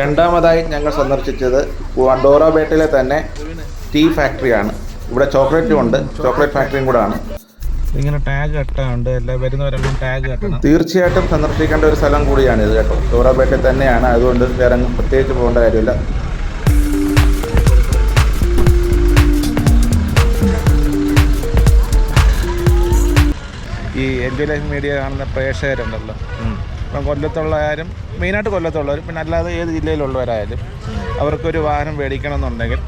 രണ്ടാമതായി ഞങ്ങൾ സന്ദർശിച്ചത് ഡോറാബേട്ടയിലെ തന്നെ ടീ ഫാക്ടറിയാണ് ഇവിടെ ചോക്ലേറ്റും ഉണ്ട്. ചോക്ലേറ്റ് ഫാക്ടറിയും കൂടെ ആണ് ഇങ്ങനെ ടാഗ് കെട്ടാണ്ട് എല്ലാ വരുന്നവരെല്ലാം ടാഗ് കെട്ടണം. തീർച്ചയായിട്ടും സന്ദർശിക്കേണ്ട ഒരു സ്ഥലം കൂടിയാണ് ഇത് കേട്ടോ. ചോറാപേട്ടയിൽ തന്നെയാണ്. അതുകൊണ്ട് വേറെ പ്രത്യേകിച്ച് പോകേണ്ട കാര്യമില്ല. ഈ എന്റെ ലൈഫ് മീഡിയ കാണുന്ന പ്രേക്ഷകരുണ്ടല്ലോ. ഇപ്പം കൊല്ലത്തുള്ളവരും മെയിനായിട്ട് കൊല്ലത്തുള്ളവരും പിന്നെ അല്ലാതെ ഏത് ജില്ലയിലുള്ളവരായാലും അവർക്കൊരു വാഹനം മേടിക്കണം എന്നുണ്ടെങ്കിൽ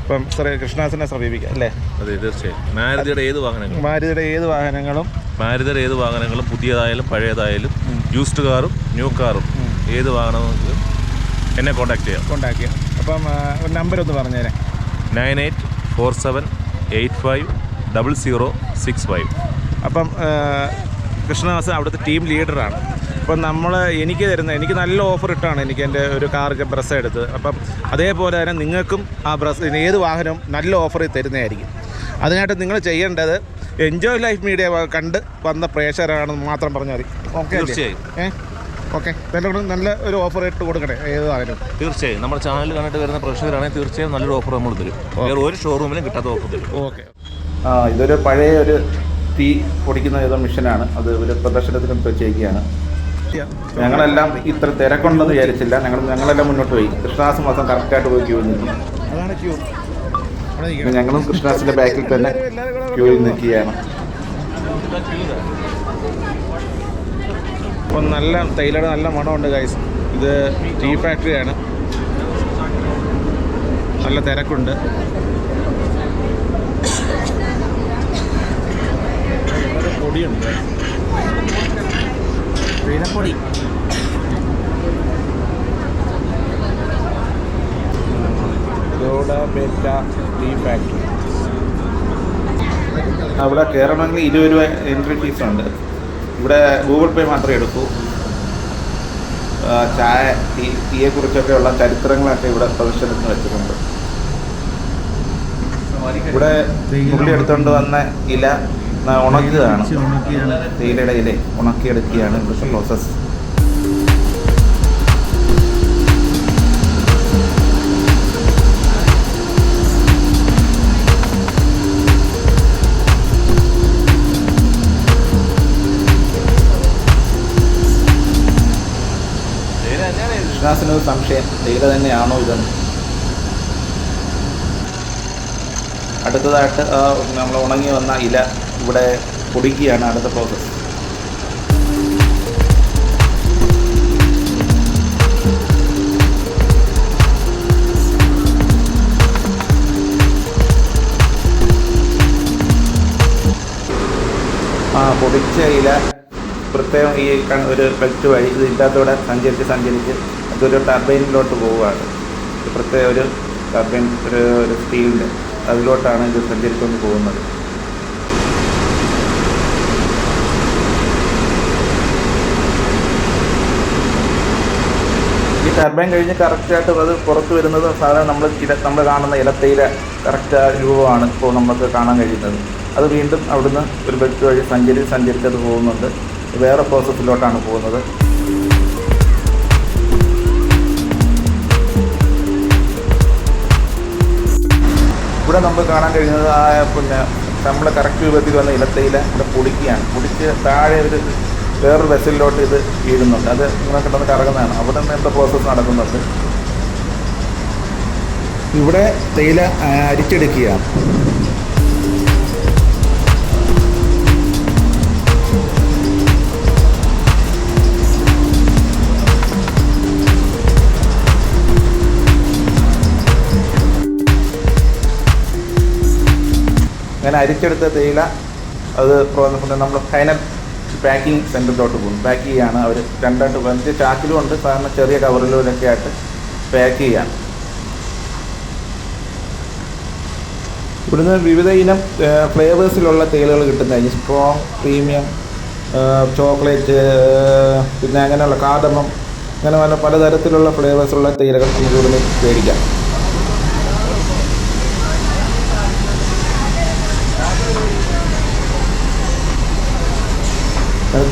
ഇപ്പം ശ്രീ കൃഷ്ണാസിനെ സമീപിക്കാം അല്ലേ? അതെ തീർച്ചയായും. മാരുതിയുടെ ഏത് വാഹനങ്ങളും. മാരുതിയുടെ ഏത് വാഹനങ്ങളും മാരുതിയുടെ ഏത് വാഹനങ്ങളും പുതിയതായാലും പഴയതായാലും യൂസ്ഡ് കാറും ന്യൂ കാറും ഏത് വാഹനവും എന്നെ കോൺടാക്ട് ചെയ്യാം. കോൺടാക്ട് ചെയ്യാം. അപ്പം ഒരു നമ്പർ ഒന്ന് പറഞ്ഞുതരാം nine eight four seven eight five double zero six five അപ്പം കൃഷ്ണദാസ് അവിടുത്തെ ടീം ലീഡറാണ് അപ്പം നമ്മൾ എനിക്ക് തരുന്ന എനിക്ക് നല്ല ഓഫർ ഇട്ടാണ് എനിക്ക് എന്റെ ഒരു കാർ ബ്രസ് എടുത്തത്. അപ്പം അതേപോലെ തന്നെ നിങ്ങൾക്കും ആ ബ്രസ് ഏത് വാഹനവും നല്ല ഓഫർ തരുന്നതായിരിക്കും. അതിനായിട്ട് നിങ്ങൾ ചെയ്യേണ്ടത് എൻജോയ് ലൈഫ് മീഡിയ കണ്ട് വന്ന പ്രേക്ഷകരാണെന്ന് മാത്രം പറഞ്ഞാൽ മതി. ഓക്കെ തീർച്ചയായും. ഏ? ഓക്കെ നല്ല നല്ല ഒരു ഓഫർ ഇട്ട് കൊടുക്കണേ ഏത് വാഹനവും. തീർച്ചയായും. നമ്മുടെ ചാനൽ കണ്ടിട്ട് വരുന്ന പ്രേക്ഷകരാണെങ്കിൽ തീർച്ചയായും നല്ലൊരു ഓഫർ നമ്മൾ തരും. വേറെ ഒരു ഷോറൂമിലും കിട്ടാത്ത ഓഫർ തരും. ഓക്കെ ആ ഇതൊരു പഴയ ഒരു തീ പൊടിക്കുന്ന ഏതോ മിഷനാണ് അത് ഒരു പ്രദർശനത്തിന് വെച്ചേക്കുകയാണ്. ഞങ്ങളെല്ലാം ഇത്ര തിരക്കുണ്ടെന്ന് വിചാരിച്ചില്ല. ഞങ്ങൾ ഞങ്ങളെല്ലാം മുന്നോട്ട് പോയി. കൃഷ്ണദാസ് മാസം കറക്റ്റായിട്ട് പോയി ക്യൂ അവിടെ പിന്നെ ഞങ്ങളും കൃഷ്ണദാസിന്റെ ബാക്കിൽ തന്നെ ക്യൂവിൽ നിൽക്കുകയാണ്. അപ്പം നല്ല തൈലയുടെ നല്ല മണമുണ്ട് ഗൈസ് ഇത് ടീ ഫാക്ടറിയാണ് നല്ല തിരക്കുണ്ട്. പൊടിയുണ്ട്. തേയിലപ്പൊടി ബേറ്റ ടീ ഫാക്ടറി അവിടെ കയറണമെങ്കിൽ ഇരുപത് രൂപ എൻട്രി ഫീസ് ഉണ്ട്. ഇവിടെ ഗൂഗിൾ പേ മാത്രമേ എടുക്കൂ. ചായ ടീ ടീയെ കുറിച്ചൊക്കെയുള്ള ചരിത്രങ്ങളൊക്കെ ഇവിടെ പ്രദർശനത്തിന് വെച്ചിട്ടുണ്ട്. ഇവിടെ പുള്ളി എടുത്തുകൊണ്ട് വന്ന ഇല ഉണക്കിയതാണ്. തേയിലയുടെ ഇല ഉണക്കിയെടുക്കുകയാണ് ഇവിടുത്തെ പ്രോസസ്സ് ഒരു സംശയം. തേയില തന്നെയാണോ ഇതെന്ന്? അടുത്തതായിട്ട് നമ്മൾ ഉണങ്ങി വന്ന ഇല ഇവിടെ പൊടിക്കുകയാണ് അടുത്ത പ്രോസസ്സ് ആ പൊടിച്ച ഇല പ്രത്യേകം ഈ ഒരു ബെൽറ്റ് വഴി ഇത് ഇതിനകത്തൂടെ സഞ്ചരിച്ച് സഞ്ചരിച്ച് അതൊരു ടർബൈനിലോട്ട് പോവുകയാണ്. പ്രത്യേക ഒരു ടർബൈൻ ഒരു ഒരു സ്റ്റീലിന്റെ അതിലോട്ടാണ് ഇത് സഞ്ചരിച്ചുകൊണ്ട് പോകുന്നത്. ടർബൈൻ കഴിഞ്ഞ് കറക്റ്റായിട്ട് അത് പുറത്ത് വരുന്നത് സാധാരണ നമ്മൾ ഇല നമ്മൾ കാണുന്ന ഇലത്തയില കറക്റ്റ് രൂപമാണ് ഇപ്പോൾ നമുക്ക് കാണാൻ കഴിയുന്നത്. അത് വീണ്ടും അവിടുന്ന് ഒരു ബെൽറ്റ് വഴി സഞ്ചരി സഞ്ചരിച്ചത് പോകുന്നുണ്ട്. വേറെ പ്രോസസ്സിലോട്ടാണ് പോകുന്നത്. ഇവിടെ നമുക്ക് കാണാൻ കഴിയുന്നത് ആ പിന്നെ നമ്മൾ കറക്റ്റ് രൂപത്തിൽ വന്ന ഇലത്തയില ഇവിടെ പൊടിക്കുകയാണ്. പൊടിച്ച് താഴെ ഒരു വേറൊരു വെസലിലോട്ട് ഇത് വീഴുന്നുണ്ട്. അത് ഇങ്ങനെ കിടന്ന് കറങ്ങുന്നതാണ്. അവിടെ നിന്ന് എന്താ പ്രോസസ്സ് നടക്കുന്നുണ്ട് ഇവിടെ തേയില അരിച്ചെടുക്കുക. അരിച്ചെടുക്കുകയാണ് അങ്ങനെ അരിച്ചെടുത്ത തേയില അത് നമ്മൾ ഫൈനൽ പാക്കിംഗ് സെന്ററിലോട്ട് പോകും. പാക്ക് ചെയ്യാണ് അവർ രണ്ടായിട്ട് വലിയ ചാക്കിലും ഉണ്ട്. സാധാരണ ചെറിയ കവറിലൂടെയൊക്കെ ആയിട്ട് പാക്ക് ചെയ്യാണ്. ഇവിടുന്ന് വിവിധ ഇനം ഫ്ലേവേഴ്സിലുള്ള തേയിലകൾ കിട്ടുന്നതായി സ്ട്രോങ് പ്രീമിയം ചോക്ലേറ്റ് പിന്നെ അങ്ങനെയുള്ള കാതമം അങ്ങനെ പല പലതരത്തിലുള്ള ഫ്ലേവേഴ്സുള്ള തേയിലകൾ നമുക്ക് ഇവിടുന്ന് മേടിക്കാം.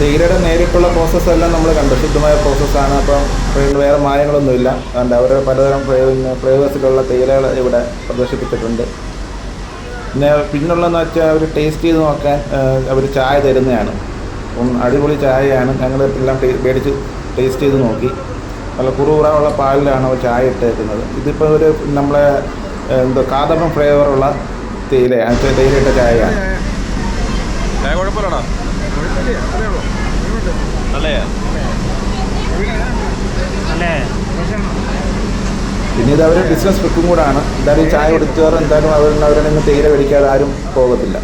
തേയിലയുടെ നേരിട്ടുള്ള പ്രോസസ്സ് എല്ലാം നമ്മൾ കണ്ടു. ശുദ്ധമായ പ്രോസസ്സാണ് അപ്പം വേറെ മായങ്ങളൊന്നുമില്ല അതുകൊണ്ട് അവർ പലതരം ഫ്ലേവേഴ്സിലുള്ള തേയിലകൾ ഇവിടെ പ്രദർശിപ്പിച്ചിട്ടുണ്ട്. പിന്നെ പിന്നുള്ളതെന്ന് വെച്ചാൽ അവർ ടേസ്റ്റ് ചെയ്ത് നോക്കാൻ അവർ ചായ തരുന്നതാണ്. അപ്പം അടിപൊളി ചായയാണ്. ഞങ്ങൾ എല്ലാം മേടിച്ച് ടേസ്റ്റ് ചെയ്ത് നോക്കി. നല്ല കുറുകുറയുള്ള പാലിലാണ് അവർ ചായ ഇട്ടേക്കുന്നത്. ഇതിപ്പോൾ ഒരു നമ്മളെ എന്തോ കാതമ്പം ഫ്ലേവറുള്ള തേയിലയാണ് തേയിലയിട്ട ചായയാണ്. ചായ കുഴപ്പമില്ലടാ. നല്ലയാ. പിന്നെ ഇത് അവർ ബിസിനസ് ട്രിക്കും കൂടാണ്. എന്തായാലും ഈ ചായ കുടിച്ചവർ എന്തായാലും അവർ അവരുടെ നിന്ന് തേയില മേടിക്കാതെ ആരും പോകത്തില്ല.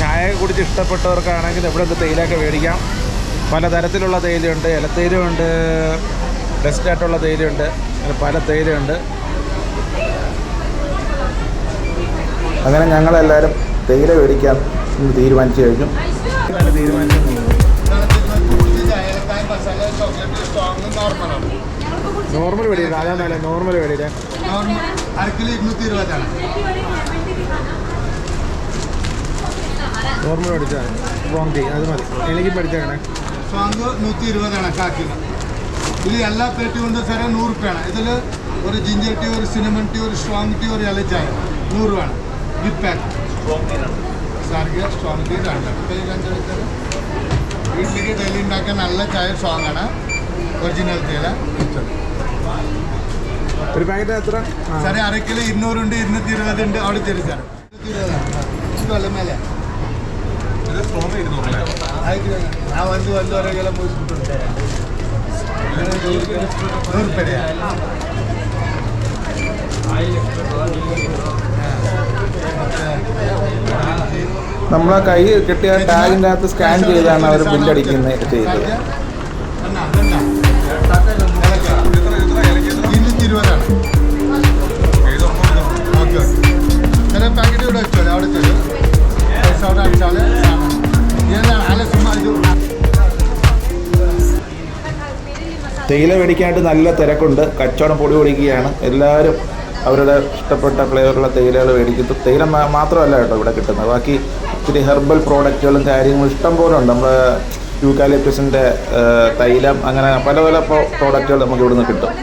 ചായ കുടിച്ച് ഇഷ്ടപ്പെട്ടവർക്കാണെങ്കിൽ ഇവിടെ നിന്ന് തേയിലയൊക്കെ മേടിക്കാം. പലതരത്തിലുള്ള തേയിലയുണ്ട്. ഇലത്തേയിലുണ്ട് ബെസ്റ്റായിട്ടുള്ള തേയിലയുണ്ട്. അങ്ങനെ പല തേയിലയുണ്ട്. അങ്ങനെ ഞങ്ങളെല്ലാവരും തേയില മേടിക്കാൻ തീരുമാനിച്ചു കഴിഞ്ഞു. നോർമൽ വെടിയില്ല അതാ നോർമൽ വെടിയില്ല നോർമൽ പഠിച്ചാണ് ടീ അത് മതി. എനിക്ക് പഠിച്ചാണ് സ്വാങ്ക് നൂറ്റി ഇരുപതാണ് കാക്കിന് ഇത് എല്ലാ പേട്ടി കൊണ്ട് സാറേ നൂറ് റുപ്യാണ് ഇതിൽ ഒരു ജിഞ്ചർ ടീ ഒരു സിനിമൻ ടീ ഒരു സ്ട്രോങ് ടീ ഒരു ഇലച്ചായ. നൂറ് രൂപയാണ് വിത്ത് പാക്ക് സാർഗിയ സ്ട്രോങ് ടീ രണ്ട് അപ്പോൾ ഇതെന്താ വെച്ചാൽ വീട്ടിലേക്ക് ഡെയിലി ഉണ്ടാക്കിയ നല്ല ചായ സ്ട്രോങ് ആണ്. ഒറിജിനൽ തേയില ഒരു പാക്കറ്റ് എത്ര? സാറേ അര കിലോ ഇരുന്നൂറുണ്ട് ഇരുന്നൂറ്റി ഇരുപത് ഉണ്ട്. അവിടെ തരും സാർ ഇരുന്നൂറ്റി ഇരുപതാണ് വെള്ളം മേലെ. ആ വന്ന് വന്ന് ഓരോ കിലോ നൂറ് രൂപ. നമ്മളെ കൈ കിട്ടിയ ടാഗിന്റെ അകത്ത് സ്കാൻ ചെയ്താണ് അവർ ബില്ലടിക്കുന്നത് ചെയ്തത്. അവിടെ തേയില മേടിക്കാനായിട്ട് നല്ല തിരക്കുണ്ട്. കച്ചവടം പൊടി പൊടിക്കുകയാണ് എല്ലാവരും അവരുടെ ഇഷ്ടപ്പെട്ട ഫ്ലേവറുള്ള തേയിലകൾ മേടിക്കുന്നു. തേയില മാത്രമല്ല കേട്ടോ ഇവിടെ കിട്ടുന്നത്. ബാക്കി ഇത്തിരി ഹെർബൽ പ്രോഡക്റ്റുകളും കാര്യങ്ങളും ഇഷ്ടം പോലെ ഉണ്ട്. നമ്മൾ യൂക്കാലിപ്റ്റസിന്റെ തൈലം അങ്ങനെ പല പല പ്രോഡക്റ്റുകൾ നമുക്ക് ഇവിടുന്ന് കിട്ടും.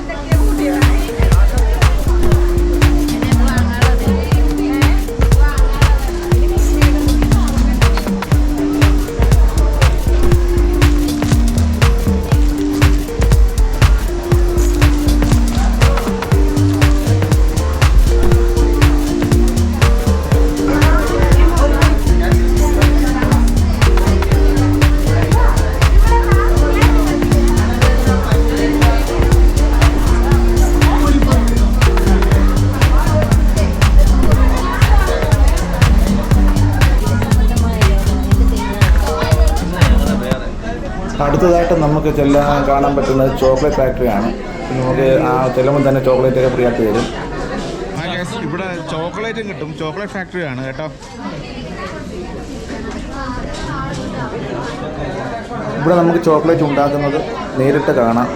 അടുത്തതായിട്ട് നമുക്ക് ചെല്ലാൻ കാണാൻ പറ്റുന്നത് ചോക്ലേറ്റ് ഫാക്ടറിയാണ് നമുക്ക് ആ ചെല്ലുമ്പോൾ തന്നെ ചോക്ലേറ്റ് ഒക്കെ ഫ്രീ ആയിട്ട് തരും. ഇവിടെ ചോക്ലേറ്റും കിട്ടും. ചോക്ലേറ്റ് ഫാക്ടറിയാണ് കേട്ടോ. ഇവിടെ നമുക്ക് ചോക്ലേറ്റ് ഉണ്ടാക്കുന്നത് നേരിട്ട് കാണാം.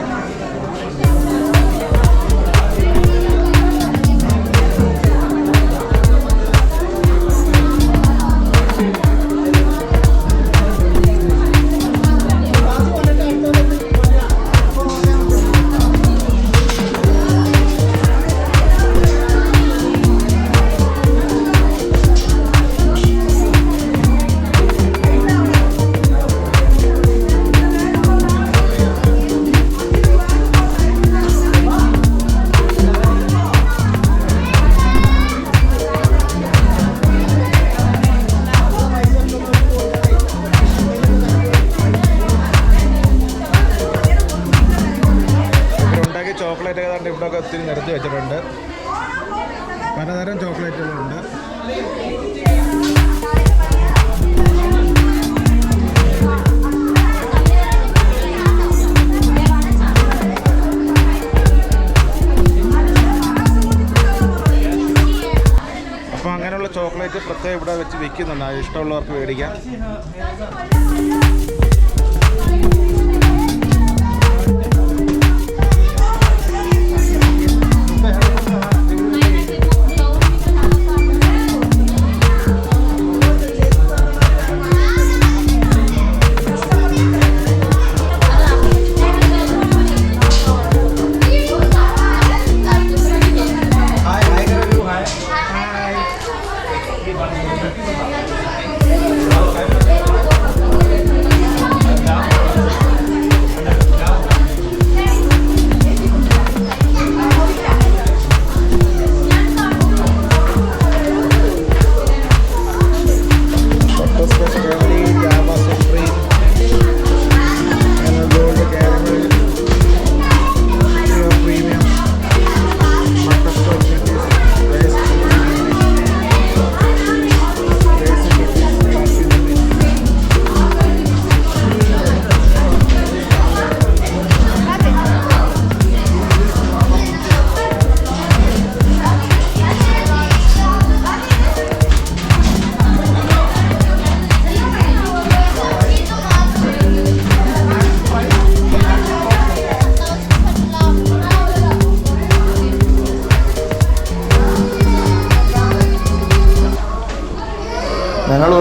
വിൽക്കുന്നുണ്ട് ഇഷ്ടമുള്ളവർക്ക് മേടിക്കാം.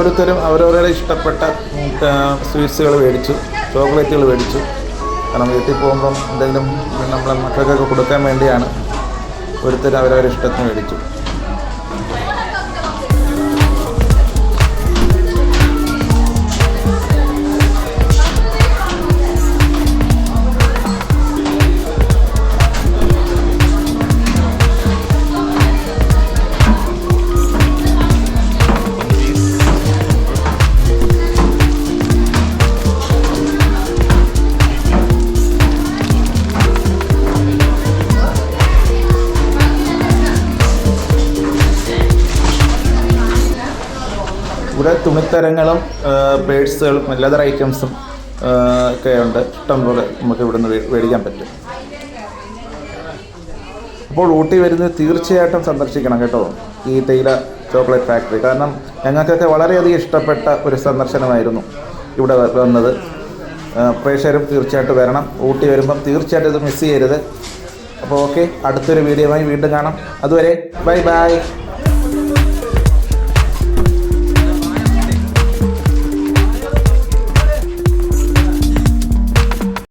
ഓരോരുത്തരും അവരവരുടെ ഇഷ്ടപ്പെട്ട സ്വീറ്റ്സുകൾ മേടിച്ചു ചോക്ലേറ്റുകൾ മേടിച്ചു. കാരണം വീട്ടിൽ പോകുമ്പം എന്തെങ്കിലും നമ്മളെ മക്കൾക്കൊക്കെ കൊടുക്കാൻ വേണ്ടിയാണ് ഒരുത്തരും അവരവരുടെ ഇഷ്ടത്തിന് മേടിച്ചു. തുണിത്തരങ്ങളും പേഴ്സുകളും ലെതർ ഐറ്റംസും ഒക്കെ ഉണ്ട് ഇഷ്ടം പോലെ നമുക്ക് ഇവിടുന്ന് മേടിക്കാൻ പറ്റും. അപ്പോൾ ഊട്ടി വരുന്നത് തീർച്ചയായിട്ടും സന്ദർശിക്കണം കേട്ടോ. ഈ തേയില ചോക്ലേറ്റ് ഫാക്ടറി കാരണം ഞങ്ങൾക്കൊക്കെ വളരെയധികം ഇഷ്ടപ്പെട്ട ഒരു സന്ദർശനമായിരുന്നു ഇവിടെ വന്നത്. പ്രേക്ഷകരും തീർച്ചയായിട്ടും വരണം. ഊട്ടി വരുമ്പം തീർച്ചയായിട്ടും ഇത് മിസ് ചെയ്യരുത്. അപ്പോൾ ഓക്കെ അടുത്തൊരു വീഡിയോയുമായി വീണ്ടും കാണാം. അതുവരെ ബൈ ബൈ